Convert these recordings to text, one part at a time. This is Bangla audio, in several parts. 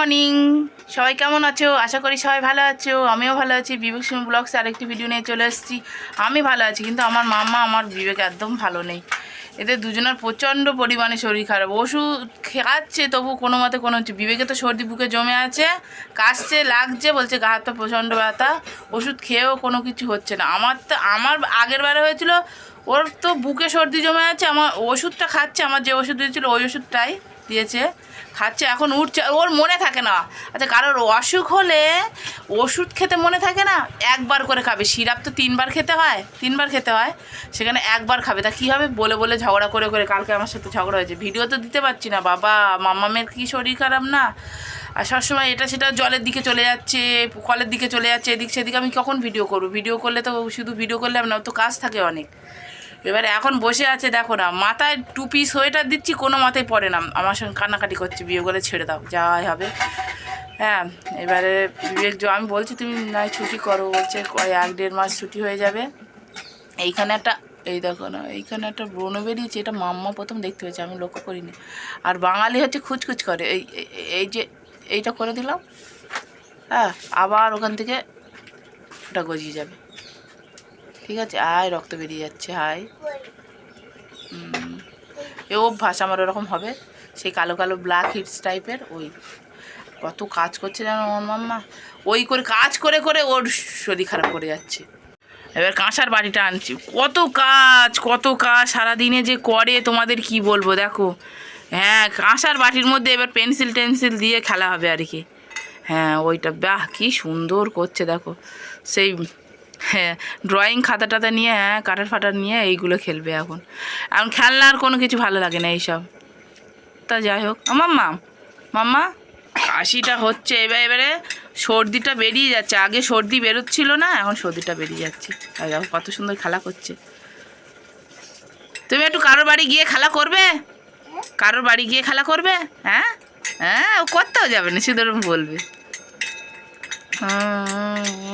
মর্নিং। সবাই কেমন আছো? আশা করি সবাই ভালো আছো। আমিও ভালো আছি। বিবেক সিং ব্লগসে আরেকটি ভিডিও নিয়ে চলে এসেছি। আমি ভালো আছি, কিন্তু আমার মাম্মা আমার বিবেক একদম ভালো নেই। এদের দুজনের প্রচণ্ড পরিমাণে শরীর খারাপ। ওষুধ খাচ্ছে, তবু কোনো মতে কোনো হচ্ছে, বিবেকে তো সর্দি বুকে জমে আছে, কাশছে, লাগছে, বলছে গা হাত প্রচণ্ড ব্যথা, ওষুধ খেয়েও কোনো কিছু হচ্ছে না। আমার তো, আমার আগের বারে হয়েছিল, ওর তো বুকে সর্দি জমে আছে, আমার ওষুধটা খাচ্ছে, আমার যে ওষুধ দিয়েছিল, ওই ওষুধটাই দিয়েছে। খাচ্ছে, এখন উঠছে ওর মনে থাকে না। আচ্ছা কারোর অসুখ হলে ওষুধ খেতে মনে থাকে না? একবার করে খাবে। সিরাপ তো তিনবার খেতে হয়, তিনবার খেতে হয়, সেখানে একবার খাবে। তা কী হবে? বলে বলে ঝগড়া করে করে কালকে আমার সাথে ঝগড়া হয়েছে। ভিডিও তো দিতে পারছি না, বাবা মাম্মামের কি শরীর খারাপ না? আর সবসময় এটা সেটা জলের দিকে চলে যাচ্ছে, কলের দিকে চলে যাচ্ছে, এদিক সেদিকে আমি কখন ভিডিও করব? ভিডিও করলে তো, শুধু ভিডিও করলে না তো কাজ থাকে অনেক। এবারে এখন বসে আছে, দেখো না, মাথায় টুপি সোয়েটার দিচ্ছি, কোনো মাথায় পড়ে না। আমার সঙ্গে কান্নাকাটি করছে, বিয়ে করে ছেড়ে দাও, যাই হবে। হ্যাঁ এবারে বিবেক আমি বলছি তুমি নয় ছুটি করো বলছে, কয় এক দেড় মাস ছুটি হয়ে যাবে। এইখানে একটা, এই দেখো না, এইখানে একটা ব্রণ বেরিয়েছে, এটা মাম্মা প্রথম দেখতে পেয়েছে, আমি লক্ষ্য করিনি। আর বাঙালি হচ্ছে খুচখুচ করে এই- এই যে এইটা করে দিলাম হ্যাঁ আবার ওখান থেকে ওটা গজিয়ে যাবে। ঠিক আছে? আয়, রক্ত বেরিয়ে যাচ্ছে হাই হুম। এ অভ্যাস আমার ওরকম হবে। সেই কালো কালো ব্ল্যাক হিটস টাইপের ওই। কত কাজ করছে জানো ওর মাম্মা? ওই করে কাজ করে করে ওর শরীর খারাপ করে যাচ্ছে। এবার কাঁসার বাড়িটা আনছি। কত কাজ কত কাজ সারাদিনে যে করে, তোমাদের কি বলব দেখো? হ্যাঁ কাঁসার বাটির মধ্যে এবার পেন্সিল টেন্সিল দিয়ে খেলা হবে আর কি। হ্যাঁ ওইটা, বাহ, কি সুন্দর করছে দেখো। সেই হ্যাঁ ড্রয়িং খাতা টাতা নিয়ে হ্যাঁ কাটার ফাটার নিয়ে এইগুলো খেলবে এখন। এখন খেলনার কোনো কিছু ভালো লাগে না এইসব। তা যাই হোক। আমার মাম্মা মাম্মা কাশিটা হচ্ছে। এবার এবারে সর্দিটা বেরিয়ে যাচ্ছে। আগে সর্দি বেরোচ্ছিল না এখন সর্দিটা বেরিয়ে যাচ্ছে। আর কত সুন্দর খেলা করছে। তুমি একটু কারোর বাড়ি গিয়ে খেলা করবে? কারোর বাড়ি গিয়ে খেলা করবে? হ্যাঁ? হ্যাঁ ও করতেও যাবে না শুধু বলবে। হুম, এই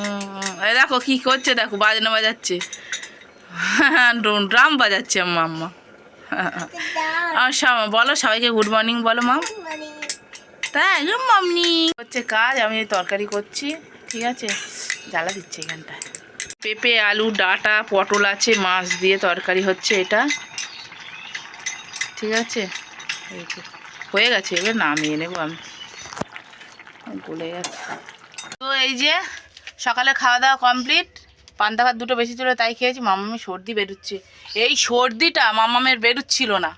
দেখো কি করছে দেখো বাজনা বাজাচ্ছে। ড্রাম বাজাচ্ছে আমার আম্মা। আর সব- বলো সবাইকে গুড মর্নিং বলো মাম তাই মর্নিং হচ্ছে কাজ আমি এই তরকারি করছি ঠিক আছে? জ্বালা দিচ্ছে এখানটায়। পেঁপে আলু ডাটা পটল আছে মাছ দিয়ে তরকারি হচ্ছে এটা। ঠিক আছে? হয়ে গেছে এবার নামিয়ে নেব আমি। গলে গেছে। তো এই যে সকালে খাওয়া দাওয়া কমপ্লিট পান্তা ভাত দুটো বেশি ছিল, তাই খেয়েছি। মামামের সর্দি বেরোচ্ছে। এই সর্দিটা মামামের বেরোচ্ছিল না।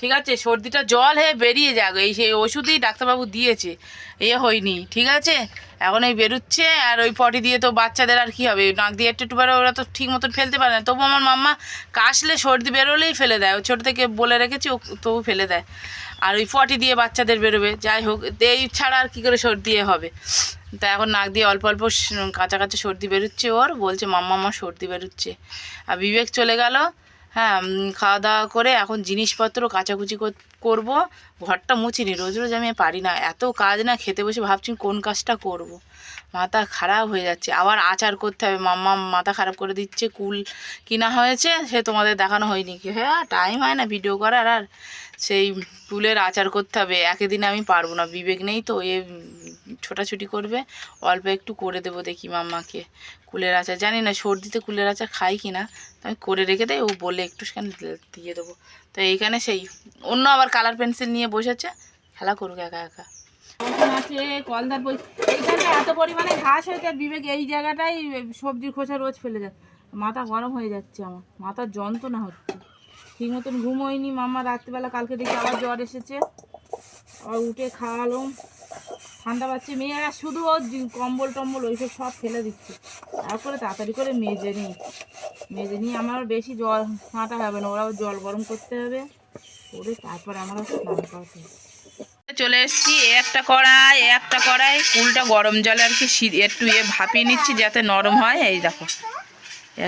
ঠিক আছে? সর্দিটা জল হয়ে বেরিয়ে যাক। এই সেই ওষুধই ডাক্তারবাবু দিয়েছে। এ হয়নি। ঠিক আছে? এখন এই বেরোচ্ছে, আর ওই পটি দিয়ে তো বাচ্চাদের আর কি হবে? নাক দিয়ে একটু একটু ওরা তো ঠিক মতন ফেলতে পারে না। তবু আমার মাম্মা কাশলে সর্দি বেরোলেই ফেলে দেয়। ও ছোটো থেকে বলে রেখেছি, ও তবু ফেলে দেয়। আর ওই পটি দিয়ে বাচ্চাদের বেরোবে। যাই হোক, এই ছাড়া আর কী করে সর্দি হবে? তা এখন নাক দিয়ে অল্প অল্প কাঁচা সর্দি বেরোচ্ছে ওর, বলছে, মাম্মা, আমার সর্দি বেরোচ্ছে। আর বিবেক চলে গেল হ্যাঁ খাওয়া দাওয়া করে এখন জিনিসপত্র কাচাকুচি কর- করব, ঘরটা মুছিনি রোজ রোজ আমি পারি না। এত কাজ না, খেতে বসে ভাবছি কোন কাজটা করব। মাথা খারাপ হয়ে যাচ্ছে। আবার আচার করতে হবে। মাম্মা মাথা খারাপ করে দিচ্ছে, কুল কিনা হয়েছে, সে তোমাদের দেখানো হয়নি। কি হ্যাঁ টাইম হয় না ভিডিও করার, আর সেই কুলের আচার করতে হবে। একদিন আমি পারব না। বিবেক নেই তো, এ ছোটাছুটি করবে। অল্প একটু করে দেবো দেখি মাম্মাকে কুলের আচার। জানি না সর্দিতে কুলের আচার খাই কি না আমি করে রেখে দেয় ও বলে একটু সেখানে দিয়ে দেবো। তো এইখানে সেই, অন্য আবার কালার পেন্সিল নিয়ে বসেছে। খেলা করুক একা একা। এইখানে এত পরিমাণে ঘাস হয়েছে বিবেক এই জায়গাটাই সবজির খোসা রোজ ফেলে যায়। মাথা গরম হয়ে যাচ্ছে আমার, মাথার যন্ত্রণা হচ্ছে। ঠিক মতন ঘুম হয়নি মামা, রাত্রিবেলা কালকে দেখি আবার জ্বর এসেছে। আর উঠে খাওয়ালো ঠান্ডা পাচ্ছে মেয়েরা, শুধু ও কম্বল টম্বল ওইসব সব ফেলে দিচ্ছে। তারপরে তাড়াতাড়ি করে মেজে নিই। মেজে নিয়ে আমার বেশি জল হাঁটা হবে না, ওরাও জল গরম করতে হবে। করে তারপর আমার স্নান করতে হবে চলে এসেছি। একটা কড়াই একটা কড়াই। কুলটা গরম জলে আর কি একটু এ ভাপিয়ে নিচ্ছি যাতে নরম হয়। এই দেখো।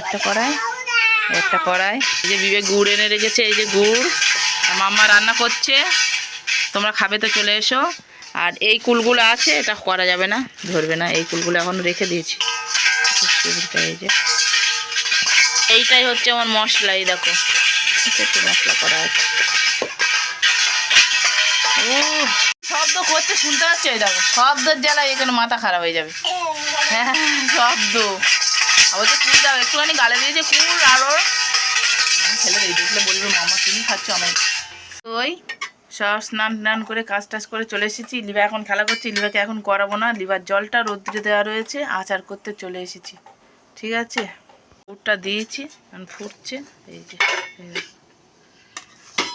একটা কড়াই একটা কড়াই। এই যে বিবেক গুড় এনে রেখেছে, এই যে গুড়। মাম্মা রান্না করছে। তোমরা খাবে তো চলে এসো। আর এই কুলগুলো আছে, এটা করা যাবে না, ধরবে না। এই কুলগুলো এখন রেখে দিয়েছি। এই যে। এইটাই হচ্ছে আমার মশলা, এই দেখো। মশলা করা আছে। শব্দ করছে, শুনতে পাচ্ছি? এই দেখো, শব্দের জ্বালায় এখানে মাথা খারাপ হয়ে যাবে। হ্যাঁ শব্দ। আবার তো কুল দাও একটুখানি গালে দিয়েছে, কুল আরও ছেলে দেখলে বলবে, মামা, তুমি খাচ্ছ আমি ওই, সব স্নান টান করে, কাজ টাজ করে চলে এসেছি। লিভা এখন খেলা করছি লিভাকে এখন করাবো না। লিভার জলটা রোদ্রে দেওয়া রয়েছে, আচার করতে চলে এসেছি। ঠিক আছে? ফুটটা দিয়েছি, এখন ফুটছে এই যে।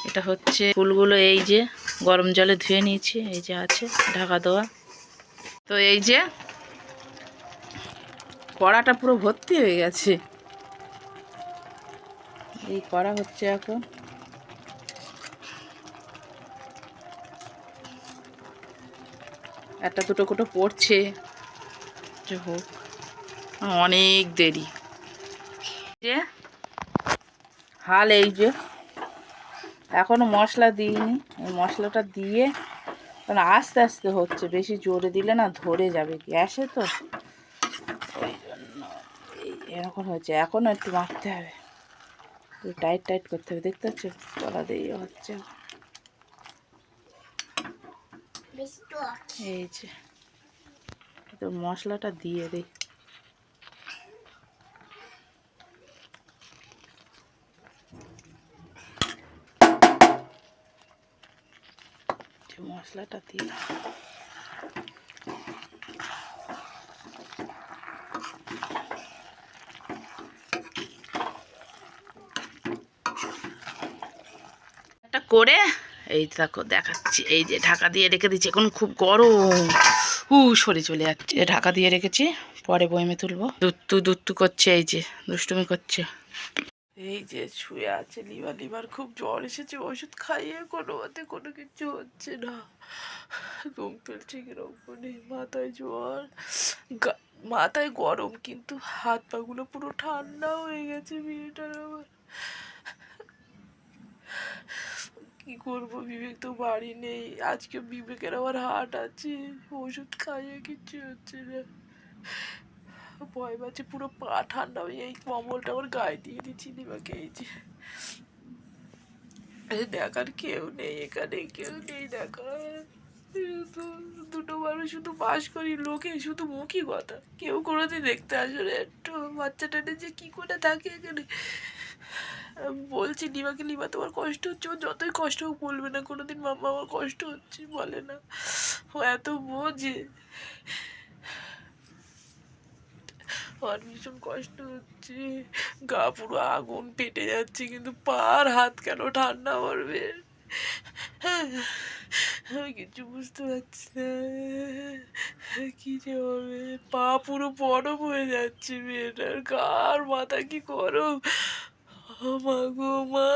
এটা হচ্ছে ফুলগুলো এই যে গরম জলে ধুয়ে নিয়েছি, এই যে আছে, ঢাকা দেওয়া। তো এই যে কড়াটা পুরো ভর্তি হয়ে গেছে। এই কড়া হচ্ছে এখন একটা দুটো কোটো পড়ছে। যে হোক, অনেক দেরি। যে, হাল এই যে এখনও মশলা দিইনি। এই মশলাটা দিয়ে কারণ আস্তে আস্তে হচ্ছে বেশি জোরে দিলে না ধরে যাবে গ্যাসে তো। ওই জন্য এই এরকম হচ্ছে এখনও একটু মারতে হবে। একটু টাইট টাইট করতে হবে দেখতে পাচ্ছ? তলা দিয়ে হচ্ছে। এই যে তো মশলাটা দিয়ে দিই যে মশলাটা একটা করে, এই দেখো দেখাচ্ছি, এই যে ঢাকা দিয়ে রেখে দিচ্ছি, এখন খুব গরম। হু, সরে চলে যাচ্ছে। ঢাকা দিয়ে রেখেছি, পরে বইমে তুলবো। দুত্তু দুত্তু করছে, এই যে দুষ্টুমি করছে। এই যে শুয়ে আছে লিভার লিভার খুব জ্বর এসেছে, ওষুধ খাইয়ে কোনো মতে কোনো কিছু হচ্ছে না। ঘুম ফেলছে কীরকম মাথায় জ্বর মাথায় গরম, কিন্তু হাত পাগুলো পুরো ঠান্ডা হয়ে গেছে মেয়েটার আমার কি করব বিবেক, তো বাড়ি নেই, আজকে বিবেকের আবার হাট আছে, ওষুধ খাইয়ে কিচ্ছু হচ্ছে না। ভয় পাচ্ছে, পুরো পা ঠান্ডা হয়ে এই কম্বলটা আমার গায়ে দিয়ে দিচ্ছি দিবাকে এই যে দেখার কেউ নেই, এখানে কেউ নেই, দেখার দুটো মানুষ শুধু বাস করি, লোকে শুধু মুখই কথা। কেউ কোনোদিন দেখতে আসে না। একটু বাচ্চাটা যে কি করে থাকে এখানে? বলছি লিমাকে লিমা তোমার কষ্ট হচ্ছে? ও যতই কষ্ট হোক বলবে না। কোনোদিন মাম্মা আমার কষ্ট হচ্ছে বলে না। ও এত বোঝে। আমার ভীষণ কষ্ট হচ্ছে। গা পুরো আগুন পেটে যাচ্ছে, কিন্তু পার হাত কেন ঠান্ডা পড়বে? আমি কিছু বুঝতে পারছি না। কি যে হবে? পা পুরো বরফ হয়ে যাচ্ছে মেয়েটার। গার মাথা কি ও মা গো, মা।